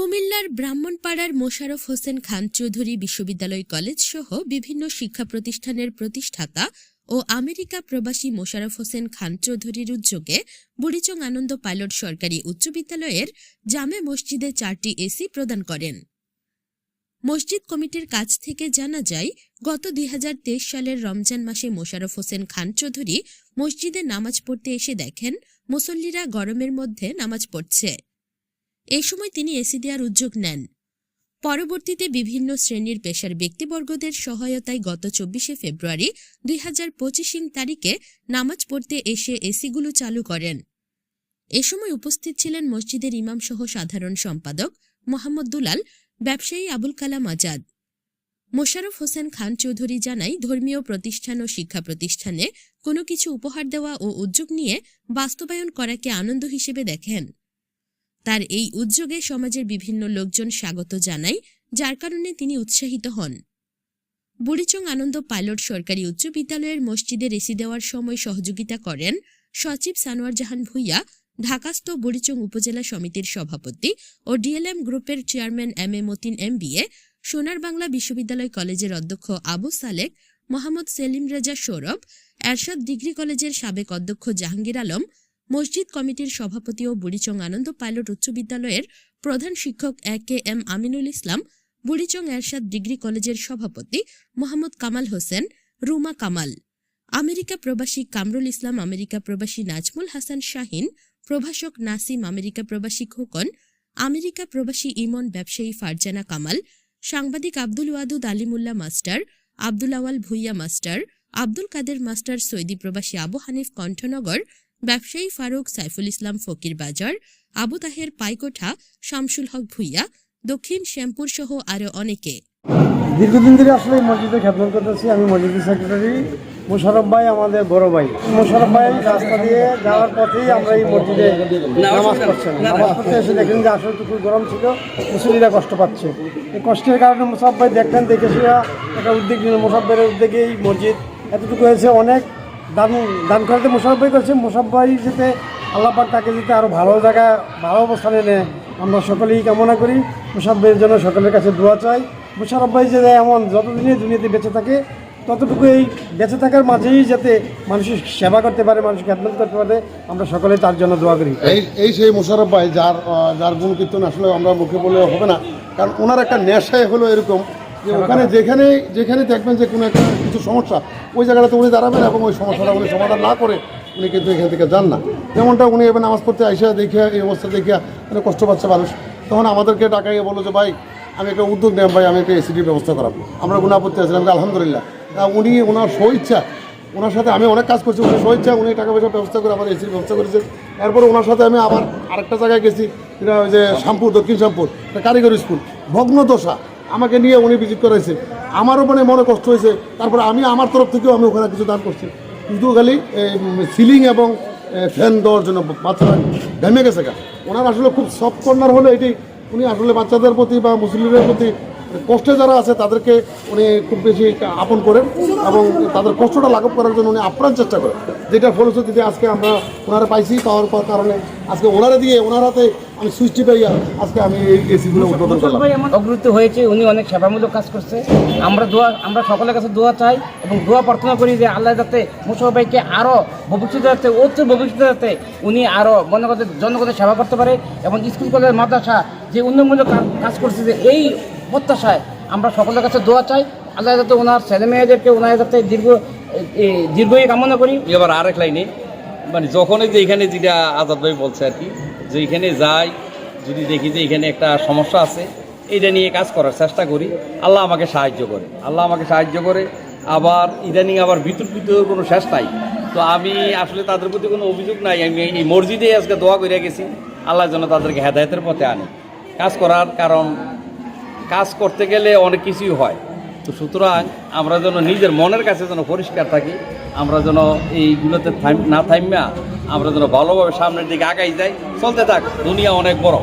কুমিল্লার ব্রাহ্মণপাড়ার মোশারফ হোসেন খান চৌধুরী বিশ্ববিদ্যালয় কলেজ সহ বিভিন্ন শিক্ষা প্রতিষ্ঠানের প্রতিষ্ঠাতা ও আমেরিকা প্রবাসী মোশাররফ হোসেন খান চৌধুরীর উদ্যোগে বুড়িচং আনন্দ পাইলট সরকারি উচ্চ বিদ্যালয়ের জামে মসজিদে চারটি এসি প্রদান করেন। মসজিদ কমিটির কাছ থেকে জানা যায়, গত দুই হাজার তেইশ সালের রমজান মাসে মোশারফ হোসেন খান চৌধুরী মসজিদে নামাজ পড়তে এসে দেখেন, মুসল্লিরা গরমের মধ্যে নামাজ পড়ছে। এই সময় তিনি এসি দেওয়ার উদ্যোগ নেন। পরবর্তীতে বিভিন্ন শ্রেণির পেশার ব্যক্তিবর্গদের সহায়তায় গত চব্বিশে ফেব্রুয়ারি দুই হাজার পঁচিশিং তারিখে নামাজ পড়তে এসে এসিগুলো চালু করেন। এ সময় উপস্থিত ছিলেন মসজিদের ইমাম সহ সাধারণ সম্পাদক মোহাম্মদ দুলাল, ব্যবসায়ী আবুল কালাম আজাদ। মোশাররফ হোসেন খান চৌধুরী জানাই ধর্মীয় প্রতিষ্ঠান ও শিক্ষা প্রতিষ্ঠানে কোনো কিছু উপহার দেওয়া ও উদ্যোগ নিয়ে বাস্তবায়ন করাকে আনন্দ হিসেবে দেখেন। তার এই উদ্যোগে সমাজের বিভিন্ন লোকজন স্বাগত জানায়, যার কারণে তিনি উৎসাহিত হন। বুড়িচং আনন্দ পাইলট সরকারি উচ্চ বিদ্যালয়ের মসজিদে রেসি দেওয়ার সময় সহযোগিতা করেন সচিব সানোয়ার জাহান ভুইয়া, ঢাকাস্থ বুড়িচং উপজেলা সমিতির সভাপতি ও ডিএলএম গ্রুপের chairman M A Matin M BA Sonar Bangla বিশ্ববিদ্যালয় কলেজের অধ্যক্ষ আবু সালেক, মোহাম্মদ সেলিম রেজা সৌরভ, এরশাদ ডিগ্রি কলেজের সাবেক অধ্যক্ষ জাহাঙ্গীর আলম মসজিদ কমিটির সভাপতি ও বুড়িচং আনন্দ পাইলট উচ্চ বিদ্যালয়ের প্রধান শিক্ষক A K M Aminul Islam, Burichang Ershad degree কলেজের সভাপতি মোহাম্মদ কামাল হোসেন, রুমা কামাল। আমেরিকা প্রবাসী কামরুল ইসলাম, আমেরিকা প্রবাসী নাজমুল হাসান শাহিন, প্রভাষক নাসিম, আমেরিকা প্রবাসী খোকন, আমেরিকা প্রবাসী ইমন ব্যবসায়ী ফারজানা কামাল, সাংবাদিক Abdul Wadud Alimullah master, Abdul Awal Bhuiyan master, Abdul Kader master Saudi প্রবাসী আবু হানিফ কণ্ঠনগর ব্যবসায়ী ফারুক সাইফুল ইসলাম ফকির বাজার, আবু তাহের পাইকোঠা, শামসুল হক ভুইয়া, দক্ষিণ শ্যামপুর সহ আরও অনেকে। দীর্ঘদিন ধরে আসলে এই মসজিদে খেদমত করতেছি। আমি মসজিদের সেক্রেটারি মোশারফ ভাই আমাদের বড় ভাই। মোশারফ ভাই, রাস্তা দিয়ে যাওয়ার পথেই আমরা এই মসজিদে নামাজ পড়ছেন নামাজ পড়তে এসে দেখেন যে আসলে টুকু গরম ছিল মুসলিরা কষ্ট পাচ্ছে। এই কষ্টের কারণে মোশারফ ভাই দেখলেন, দেখে একটা উদ্যোগ মোশারফ ভাইয়ের উদ্যোগে এই মসজিদ এতটুকু হয়েছে অনেক। দান দান করাতে মোশারফ ভাই করেছে। মোশারফ ভাই যাতে আল্লাহ পাক তাকে যেতে আরও ভালো জায়গা, ভালো অবস্থানে নেয় আমরা সকলেই কামনা করি। মোশারফ জন্য সকলের কাছে দোয়া চাই। মোশারফ ভাই যে এমন যতদিনই দুনিয়াতে বেঁচে থাকে, ততটুকু এই বেঁচে থাকার মাঝেই যাতে মানুষের সেবা করতে পারে, মানুষকে খেদমত করতে পারে, আমরা সকলে তার জন্য দোয়া করি। এই এই সেই মোশারফ যার যার গুণ কীর্তন আসলে আমরা মুখে বলে হবে না। কারণ ওনার একটা নেশায় হলো এরকম। যে ওখানে যেখানে যেখানে দেখবেন যে কোনো একটা কিছু সমস্যা ওই জায়গাটাতে উনি দাঁড়াবেন এবং ওই সমস্যাটা উনি সমাধান না করে উনি কিন্তু এখান থেকে যান না। যেমনটা উনি এবার নামাজ পড়তে আইসা দেখিয়া এই অবস্থা দেখিয়া মানে কষ্ট পাচ্ছে মানুষ। তখন আমাদেরকে ডাকাইয়ে বলল যে ভাই আমি একটা উদ্যোগ নেব ভাই আমি একটা এসিডির ব্যবস্থা করাবো। আমরা গুণাপত্তি আসলাম আলহামদুলিল্লাহ। তা উনি ওনার স্বইচ্ছা ওনার সাথে আমি অনেক কাজ করছি উনি স্বেচ্ছা উনি টাকা পয়সা ব্যবস্থা করে আমার এসির ব্যবস্থা করেছে। এরপরে ওনার সাথে আমি আবার আরেকটা জায়গায় গেছি যেটা ওই যে শ্যামপুর দক্ষিণ শ্যামপুর কারিগরি স্কুল ভগ্ন দশা আমাকে নিয়ে উনি ভিজিট করাইছে। আমারও মানে মনে কষ্ট হয়েছে। তারপরে আমি আমার তরফ থেকেও আমি ওখানে কিছু দান করছি। কিন্তু খালি সিলিং এবং ফ্যান দেওয়ার জন্য বাচ্চারা ঘেমে গেছে গা। ওনার আসলে খুব সফট কর্নার হলে এটি, উনি আসলে বাচ্চাদের প্রতি বা মুসলিমদের প্রতি কষ্টে যারা আছে তাদেরকে উনি খুব বেশি আপন করেন এবং তাদের কষ্টটা লাঘব করার জন্য উনি আপ্রাণ চেষ্টা করেন। যেটা ফলশ্রুতিতে আজকে আমরা ওনারা পাইছি পাওয়ার পর কারণে আজকে ওনারা দিয়ে ওনার হাতে আমি সুইচটি পাইয়া আজকে আমি এই এসিগুলো উদ্বোধন করলাম। অগ্রত হয়েছে উনি অনেক সেবামূলক কাজ করছে। আমরা দোয়া আমরা সকলের কাছে দোয়া চাই এবং দোয়া প্রার্থনা করি যে আল্লাহ যাতে মুসফ ভাইকে আরও ভবিষ্যতে যাতে উচ্চ ভবিষ্যতে যাতে উনি আরও জনগণের জনগণের সেবা করতে পারে এবং স্কুল কলেজ মাদ্রাসা যে উন্নয়নমূলক কাজ করছে যে এই প্রত্যাশায় আমরা সকলের কাছে দোয়া চাই। আল্লাহ যাতে ওনার ছেলে মেয়েদেরকে ওনার যাতে দীর্ঘ দীর্ঘই কামনা করি। এবার আরেক লাইনে মানে যখনই যে এখানে যেটা আজাদ ভাই বলছে আর কি, যে এখানে যাই, যদি দেখি যে এখানে একটা সমস্যা আছে এটা নিয়ে কাজ করার চেষ্টা করি। আল্লাহ আমাকে সাহায্য করে। আল্লাহ আমাকে সাহায্য করে। আবার ইদানিং আবার বিতর্কিত কোনো শেষ নাই। তো আমি আসলে তাদের প্রতি কোনো অভিযোগ নাই। আমি এই মসজিদে আজকে দোয়া করে গেছি, আল্লাহ যেন তাদেরকে হেদায়তের পথে আনে। কাজ করার কারণ কাজ করতে গেলে অনেক কিছুই হয়। তো সুতরাং আমরা যেন নিজের মনের কাছে যেন পরিষ্কার থাকি, আমরা যেন এইগুলোতে না থামিয়া আমরা যেন ভালোভাবে সামনের দিকে আগাই যাই, চলতে থাক, দুনিয়া অনেক বড়।